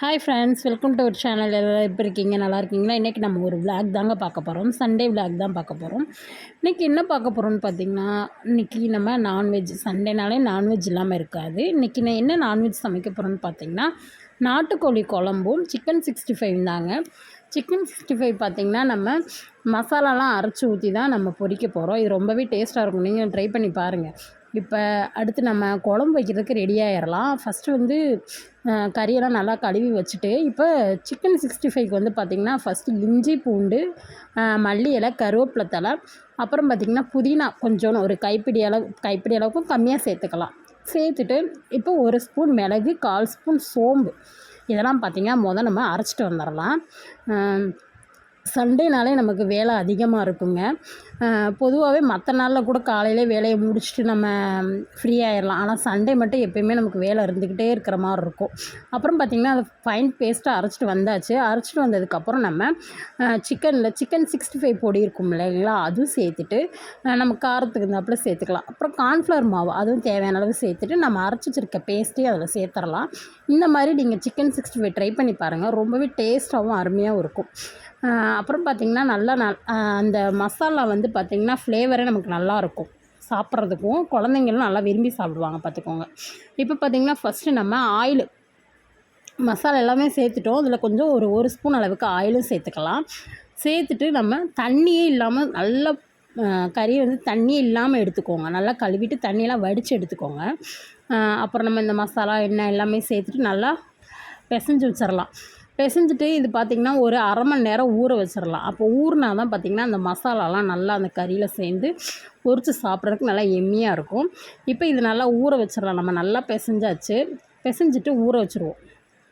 Hi friends welcome to ஒரு channel எல்லாம் எப்படி இருக்கீங்க? நல்லா இருக்கீங்களா? இன்றைக்கி நம்ம ஒரு விளாக் தாங்க பார்க்க போகிறோம் சண்டே விளாக் தான் பார்க்க போகிறோம் இன்றைக்கி என்ன பார்க்க போகிறோம்னு பார்த்தீங்கன்னா இன்றைக்கி நம்ம நான்வெஜ் சண்டேனாலே நான்வெஜ் இல்லாமல் இருக்காது. இன்றைக்கி நான் என்ன நான்வெஜ் சமைக்க போகிறோன்னு பார்த்தீங்கன்னா நாட்டுக்கோழி குழம்பும் சிக்கன் சிக்ஸ்டி ஃபைவ் தாங்க. சிக்கன் சிக்ஸ்டி ஃபைவ் பார்த்திங்கன்னா நம்ம மசாலாலாம் அரைச்சி ஊற்றி தான் நம்ம பொரிக்க போகிறோம் இது ரொம்பவே டேஸ்ட்டாக இருக்கும். நீங்கள் ட்ரை பண்ணி பாருங்கள் இப்போ அடுத்து நம்ம குழம்பு வைக்கிறதுக்கு ரெடி ஆயிடலாம் ஃபஸ்ட்டு வந்து கறியெல்லாம் நல்லா கழுவி வச்சுட்டு இப்போ சிக்கன் சிக்ஸ்டி ஃபைவ்க்கு வந்து பார்த்திங்கன்னா ஃபஸ்ட்டு இஞ்சி பூண்டு மல்லி இலை கருவேப்பிலை தழை அப்புறம் பார்த்திங்கன்னா புதினா கொஞ்சோன்னு ஒரு கைப்பிடி அளவு கைப்பிடி அளவுக்கும் கம்மியாக சேர்த்துக்கலாம். சேர்த்துட்டு இப்போ ஒரு ஸ்பூன் மிளகு கால் ஸ்பூன் சோம்பு. இதெல்லாம் பார்த்திங்கன்னா முதல் நம்ம அரைச்சிட்டு வந்துடலாம் சண்டேனாலே நமக்கு வேலை அதிகமாக இருக்குங்க. பொதுவாகவே மற்ற நாளில் கூட காலையிலே வேலையை முடிச்சுட்டு நம்ம ஃப்ரீ ஆயிடலாம் ஆனால் சண்டே மட்டும் எப்பயுமே நமக்கு வேலை இருந்துக்கிட்டே இருக்கிற மாதிரி இருக்கும். அப்புறம் பார்த்திங்கன்னா அதை ஃபைன் பேஸ்ட்டாக அரைச்சிட்டு வந்தாச்சு. அரைச்சிட்டு வந்ததுக்கப்புறம் நம்ம சிக்கனில் சிக்கன் சிக்ஸ்டி ஃபைவ் பொடி இருக்கும் இல்லைங்களா? அதுவும் சேர்த்துட்டு நம்ம காரத்துக்கு தகுந்தாப்புல சேர்த்துக்கலாம். அப்புறம் கார்ன்ஃப்ளவர் மாவு அதுவும் தேவையான அளவு சேர்த்துட்டு நம்ம அரைச்சி வச்சுருக்க பேஸ்ட்டையும் அதில் சேர்த்துடலாம் இந்த மாதிரி நீங்கள் சிக்கன் சிக்ஸ்டி ஃபைவ் ட்ரை பண்ணி பாருங்கள் ரொம்பவே டேஸ்ட்டாகவும் அருமையாகவும் இருக்கும். அப்புறம் பார்த்திங்கன்னா நல்லா நல் அந்த மசாலா வந்து பார்த்திங்கன்னா ஃப்ளேவரே நமக்கு நல்லாயிருக்கும் சாப்பிட்றதுக்கும் குழந்தைங்களும் நல்லா விரும்பி சாப்பிடுவாங்க பார்த்துக்கோங்க இப்போ பார்த்திங்கன்னா ஃபஸ்ட்டு நம்ம ஆயில் மசாலா எல்லாமே சேர்த்துட்டோம். அதில் கொஞ்சம் ஒரு ஒரு ஸ்பூன் அளவுக்கு ஆயிலும் சேர்த்துக்கலாம். சேர்த்துட்டு நம்ம தண்ணியே இல்லாமல் நல்லா கறியை வந்து தண்ணியே இல்லாமல் எடுத்துக்கோங்க. நல்லா கழுவிட்டு தண்ணியெல்லாம் வடித்து எடுத்துக்கோங்க. அப்புறம் நம்ம இந்த மசாலா எண்ணெய் எல்லாமே சேர்த்துட்டு நல்லா பிசைஞ்சு வச்சிடலாம் பிசைஞ்சிட்டு இது பார்த்திங்கன்னா ஒரு அரை மணி நேரம் ஊற வச்சிடலாம் அப்போ ஊறினா தான் பார்த்திங்கன்னா அந்த மசாலாலாம் நல்லா அந்த கறியில் சேர்ந்து பொரித்து சாப்பிட்றதுக்கு நல்லா எம்மியாக இருக்கும். இப்போ இது நல்லா ஊற வச்சிடலாம் நம்ம நல்லா பிசைஞ்சாச்சு. பிசைஞ்சிட்டு ஊற வச்சுருவோம்.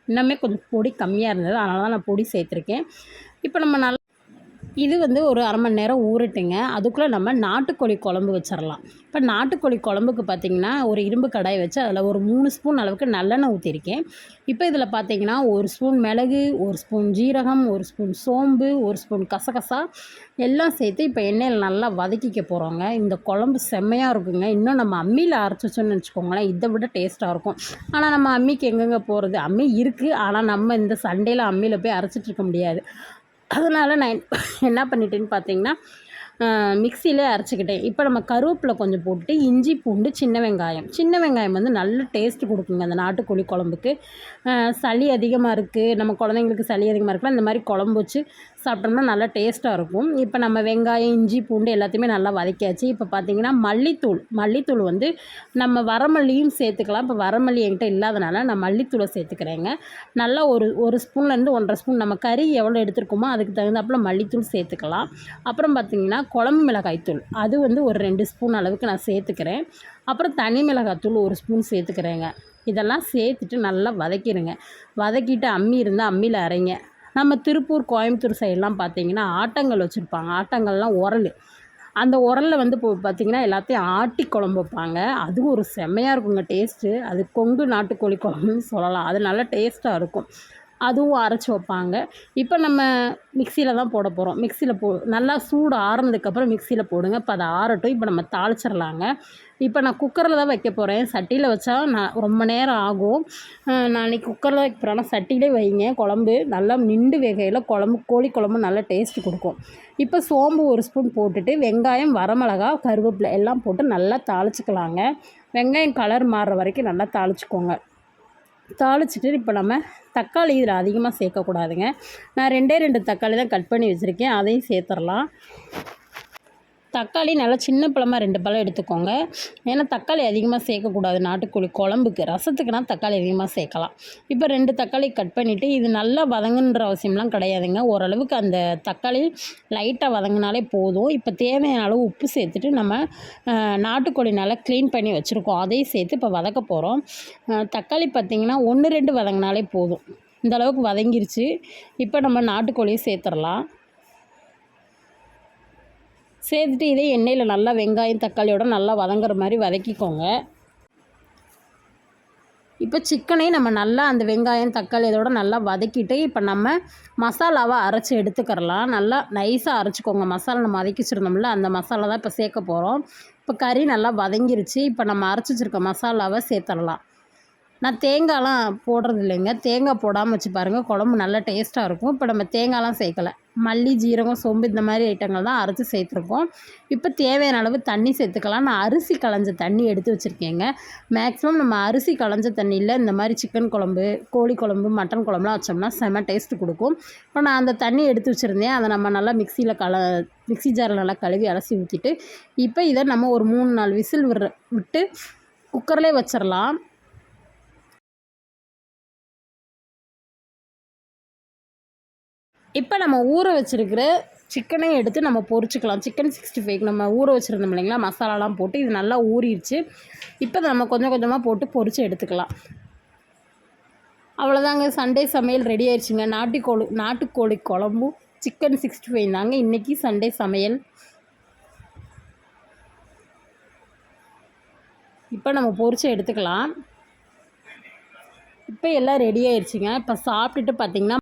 இன்னுமே கொஞ்சம் பொடி கம்மியாக இருந்தது. அதனால தான் நான் பொடி சேர்த்துருக்கேன். இப்போ நம்ம நல்லா இது வந்து ஒரு அரை மணி நேரம் ஊறட்டுங்க. அதுக்குள்ளே நம்ம நாட்டுக்கோழி குழம்பு வச்சிடலாம் இப்போ நாட்டுக்கோழி குழம்புக்கு பார்த்திங்கன்னா ஒரு இரும்பு கடாய் வச்சு அதில் ஒரு மூணு ஸ்பூன் அளவுக்கு நல்லெண்ணெய் ஊற்றிருக்கேன் இப்போ இதில் பார்த்திங்கன்னா ஒரு ஸ்பூன் மிளகு ஒரு ஸ்பூன் ஜீரகம் ஒரு ஸ்பூன் சோம்பு ஒரு ஸ்பூன் கசகசா எல்லாம் சேர்த்து இப்போ எண்ணெயில் நல்லா வதக்கிக்க போகிறோங்க இந்த குழம்பு செம்மையாக இருக்குங்க. இன்னும் நம்ம அம்மியில் அரைச்சிச்சோன்னு வச்சுக்கோங்களேன் இதை விட டேஸ்ட்டாக இருக்கும். ஆனால் நம்ம அம்மிக்கு எங்கெங்கே போகிறது அம்மி இருக்குது ஆனால் நம்ம இந்த சண்டையில் அம்மியில் போய் அரைச்சிட்டு இருக்க முடியாது. அதனால் நான் என்ன பண்ணிட்டேன்னு பார்த்தீங்கன்னா மிக்சியிலே அரைச்சிக்கிட்டேன். இப்போ நம்ம கருவேப்பில கொஞ்சம் போட்டு இஞ்சி பூண்டு சின்ன வெங்காயம். சின்ன வெங்காயம் வந்து நல்ல டேஸ்ட் கொடுக்குங்க அந்த நாட்டுக்கோழி குழம்புக்கு. சளி அதிகமாக இருக்குது நம்ம குழந்தைங்களுக்கு சளி அதிகமாக இருக்குல்ல இந்த மாதிரி குழம்பு வச்சு சாப்பிட்டோம்னா நல்லா டேஸ்ட்டாக இருக்கும். இப்போ நம்ம வெங்காயம் இஞ்சி பூண்டு எல்லாத்தையுமே நல்லா வதக்கியாச்சு. இப்போ பார்த்தீங்கன்னா மல்லித்தூள் மல்லித்தூள் வந்து நம்ம வரமல்லியும் சேர்த்துக்கலாம். இப்போ வரமல்லி என்கிட்ட இல்லாதனால நான் மல்லித்தூளை சேர்த்துக்கிறேங்க. நல்லா ஒரு ஒரு ஸ்பூன்லேருந்து ஒன்றரை ஸ்பூன் நம்ம கறி எவ்வளோ எடுத்துருக்கோமோ அதுக்கு தகுந்தாப்புல மல்லித்தூள் சேர்த்துக்கலாம். அப்புறம் பார்த்தீங்கன்னா குழம்பு மிளகாய் தூள் அது வந்து ஒரு ரெண்டு ஸ்பூன் அளவுக்கு நான் சேர்த்துக்கிறேன். அப்புறம் தனி மிளகாய் தூள் ஒரு ஸ்பூன் சேர்த்துக்கிறேங்க. இதெல்லாம் சேர்த்துட்டு நல்லா வதக்கிடுங்க வதக்கிட்டு அம்மி இருந்தால் அம்மியில் அரைங்க. நம்ம திருப்பூர் கோயம்புத்தூர் சைடெலாம் பார்த்தீங்கன்னா ஆட்டங்கள் வச்சுருப்பாங்க. ஆட்டங்கள்லாம் உரல். அந்த உரலில் வந்து இப்போ பார்த்திங்கன்னா எல்லாத்தையும் ஆட்டி குழம்பு வைப்பாங்க. அதுவும் ஒரு செம்மையாக இருக்குங்க டேஸ்ட்டு அது கொங்கு நாட்டுக்கோழி குழம்புன்னு சொல்லலாம். அது நல்லா டேஸ்ட்டாக இருக்கும். அதுவும் அரைச்சி வைப்பாங்க. இப்போ நம்ம மிக்சியில் தான் போட போகிறோம் மிக்சியில் போ நல்லா சூடு ஆறுனதுக்கப்புறம் மிக்சியில் போடுங்க. இப்போ அதை ஆறட்டும். இப்போ நம்ம தாளிச்சிடலாங்க இப்போ நான் குக்கரில் தான் வைக்க போகிறேன் சட்டியில் வச்சா நான் ரொம்ப நேரம் ஆகும். நான் இன்னைக்கு குக்கரில் வைக்க போகிறேன் சட்டியிலே வைங்க. குழம்பு நல்லா நின்று வகையில் குழம்பு கோழி குழம்பு நல்லா டேஸ்ட் கொடுக்கும். இப்போ சோம்பு ஒரு ஸ்பூன் போட்டுட்டு வெங்காயம் வரமிளகா கருவேப்பிலை எல்லாம் போட்டு நல்லா தாளிச்சிக்கலாங்க. வெங்காயம் கலர் மாறுற வரைக்கும் நல்லா தாளிச்சிக்கோங்க. தாளிச்சிட்டு இப்போ நம்ம தக்காளி இதில் அதிகமாக சேர்க்கக்கூடாதுங்க நான் ரெண்டே ரெண்டு தக்காளி தான் கட் பண்ணி வச்சுருக்கேன். அதையும் சேர்த்துடலாம் தக்காளி நல்லா சின்ன பழமாக ரெண்டு பழம் எடுத்துக்கோங்க. ஏன்னா தக்காளி அதிகமாக சேர்க்கக்கூடாது. நாட்டுக்கோழி குழம்புக்கு ரசத்துக்குனா தக்காளி அதிகமாக சேர்க்கலாம். இப்போ ரெண்டு தக்காளி கட் பண்ணிவிட்டு இது நல்லா வதங்குன்ற அவசியம்லாம் கிடையாதுங்க. ஓரளவுக்கு அந்த தக்காளி லைட்டாக வதங்கினாலே போதும். இப்போ தேவையான அளவு உப்பு சேர்த்துட்டு நம்ம நாட்டுக்கோழி நல்லா க்ளீன் பண்ணி வச்சுருக்கோம். அதையும் சேர்த்து இப்போ வதக்க போகிறோம் தக்காளி பார்த்திங்கன்னா ஒன்று ரெண்டு வதங்கினாலே போதும். இந்த அளவுக்கு வதங்கிருச்சு. இப்போ நம்ம நாட்டுக்கோழியை சேர்த்துடலாம். சேர்த்துட்டு இதே எண்ணெயில் நல்லா வெங்காயம் தக்காளியோட நல்லா வதங்குற மாதிரி வதக்கிக்கோங்க. இப்போ சிக்கனையும் நம்ம நல்லா அந்த வெங்காயம் தக்காளி இதோட நல்லா வதக்கிட்டு இப்போ நம்ம மசாலாவை அரைச்சி எடுத்துக்கிறலாம். நல்லா நைஸாக அரைச்சிக்கோங்க. மசாலா நம்ம வதக்கி வச்சுருந்தோம்ல அந்த மசாலா தான் இப்போ சேர்க்க போகிறோம் இப்போ கறி நல்லா வதங்கிருச்சு. இப்போ நம்ம அரைச்சி வச்சுருக்க மசாலாவை சேர்த்துடலாம். நான் தேங்காய்லாம் போடுறது இல்லைங்க. தேங்காய் போடாமல் வச்சு பாருங்கள் குழம்பு நல்லா டேஸ்ட்டாக இருக்கும். இப்போ நம்ம தேங்காய்லாம் சேர்க்கல. மல்லி ஜீரகம் சோம்பு இந்த மாதிரி ஐட்டங்கள் தான் அரைச்சி சேர்த்துருக்கோம். இப்போ தேவையான அளவு தண்ணி சேர்த்துக்கலாம். நான் அரிசி களைஞ்ச தண்ணி எடுத்து வச்சுருக்கேங்க. மேக்ஸிமம் நம்ம அரிசி களைஞ்ச தண்ணியில் இந்த மாதிரி சிக்கன் குழம்பு கோழி குழம்பு மட்டன் குழம்புலாம் வச்சோம்னா செம டேஸ்ட்டு கொடுக்கும். இப்போ நான் அந்த தண்ணி எடுத்து வச்சுருந்தேன். அதை நம்ம நல்லா மிக்சியில் கல மிக்ஸி ஜாரில் நல்லா கழுவி அலசி ஊற்றிட்டு இப்போ இதை நம்ம ஒரு மூணு நாலு விசில் விடுற விட்டு குக்கர்லேயே வச்சிடலாம் இப்போ நம்ம ஊற வச்சுருக்கிற சிக்கனை எடுத்து நம்ம பொரிச்சிக்கலாம். சிக்கன் சிக்ஸ்டி ஃபைவ் நம்ம ஊற வச்சுருந்தோம் இல்லைங்களா? மசாலாலாம் போட்டு இது நல்லா ஊறிடுச்சு. இப்போ நம்ம கொஞ்சம் கொஞ்சமாக போட்டு பொரித்து எடுத்துக்கலாம். அவ்வளோதாங்க. சண்டே சமையல் ரெடி ஆயிடுச்சுங்க. நாட்டுக்கோழி நாட்டுக்கோழி குழம்பும் சிக்கன் சிக்ஸ்டி ஃபைவ் தாங்க இன்றைக்கி சண்டே சமையல். இப்போ நம்ம பொரித்து எடுத்துக்கலாம். இப்போ எல்லாம் ரெடி ஆயிடுச்சுங்க. இப்போ சாப்பிட்டுட்டு பார்த்திங்கன்னா